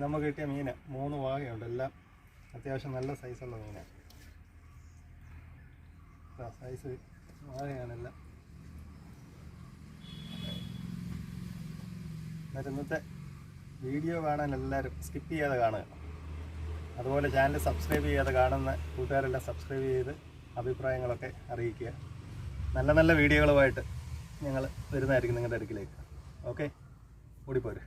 നമുക്ക് കിട്ടിയ മീന്. മൂന്ന് വാകയുണ്ട് എല്ലാം. അത്യാവശ്യം നല്ല സൈസുള്ള മീനാണ് സൈസ് വാകയാണെല്ലാം എന്നിട്ട് ഇന്നത്തെ വീഡിയോ കാണാൻ എല്ലാവരും സ്കിപ്പ് ചെയ്യാതെ കാണുക. അതുപോലെ ചാനൽ സബ്സ്ക്രൈബ് ചെയ്യാതെ കാണുന്ന കൂട്ടുകാരെല്ലാം സബ്സ്ക്രൈബ് ചെയ്ത് അഭിപ്രായങ്ങളൊക്കെ അറിയിക്കുക. നല്ല നല്ല വീഡിയോകളുമായിട്ട് ഞങ്ങൾ വരുന്നതായിരിക്കും നിങ്ങളുടെ അടുക്കിലേക്ക്. ഓക്കെ ഓടിപ്പോര്.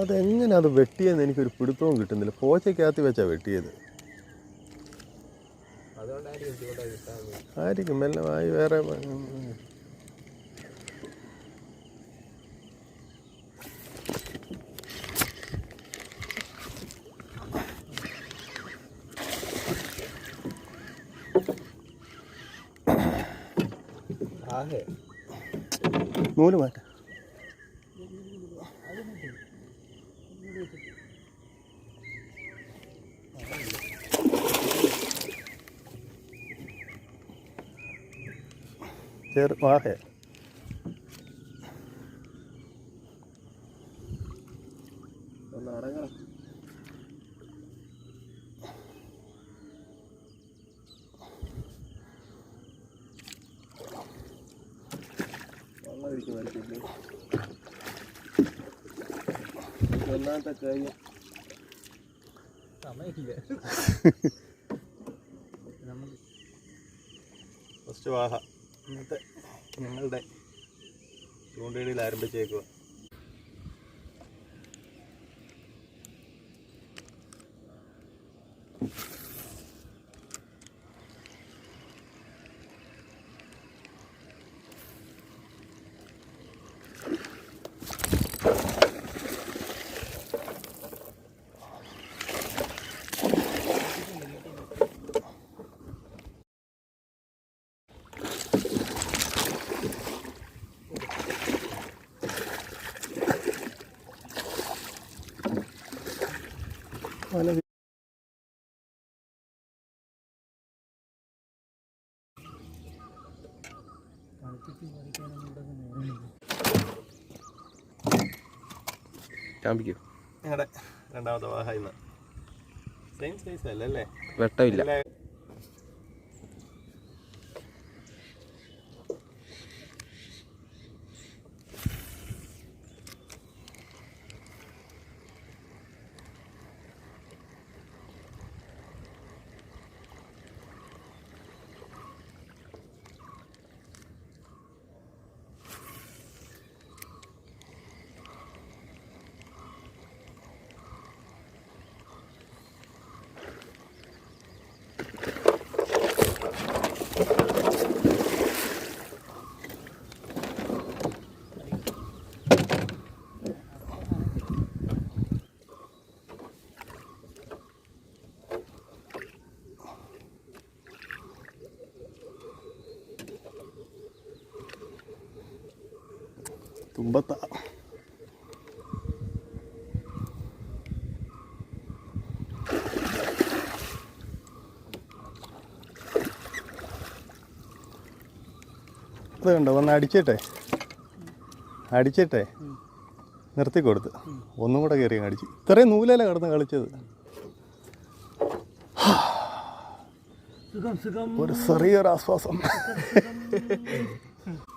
അതെങ്ങനെ അത് വെട്ടിയെന്ന് എനിക്കൊരു പിടുത്തവും കിട്ടുന്നില്ല. പോച്ചയ്ക്കകത്ത് വെച്ചാൽ വെട്ടിയത്. ആയിരിക്കും. മെല്ലെ ആയി വേറെ നൂൽ മാറ്റ. ചെറു വാഹേ ഒന്ന് സമയമില്ല. ഒന്നാമത്തെ ഫസ്റ്റ് വാഹ. ഇന്നത്തെ ഞങ്ങളുടെ ചൂണ്ടയിടയിൽ ആരംഭിച്ചേക്കുക ചാമ്പിക്കോ? ഞങ്ങളുടെ രണ്ടാമത്തെ വാഹന സെയിം സൈസ് അല്ലേ? അല്ലേ? വെട്ടമില്ല. എല്ലാ- ഇത് കണ്ടോ? ഒന്ന് അടിച്ചിട്ടെ. അടിച്ചിട്ടെ. നിർത്തി കൊടുത്ത്. ഒന്നും കൂടെ കയറി അടിച്ചു. ഇത്രയും നൂലല്ല കിടന്ന് കളിച്ചത്? ഒരു ചെറിയൊരു ആശ്വാസം.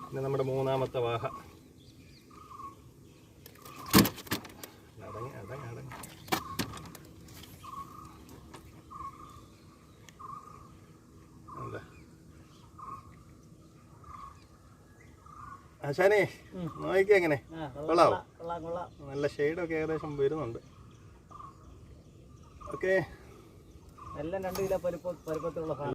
പിന്നെ നമ്മുടെ മൂന്നാമത്തെ വാഹ. അടങ്ങി അടങ്ങി അടങ്ങി ആശാനേ നോക്കിയാ എങ്ങനെ? കൊള്ളാവോ? നല്ല ഷെയ്ഡൊക്കെ ഏകദേശം വരുന്നുണ്ട്. ഓക്കെ. എല്ലാം രണ്ട് കിലോ പരിപ്പ് പരുപ്പത്തിലുള്ള സാധനം.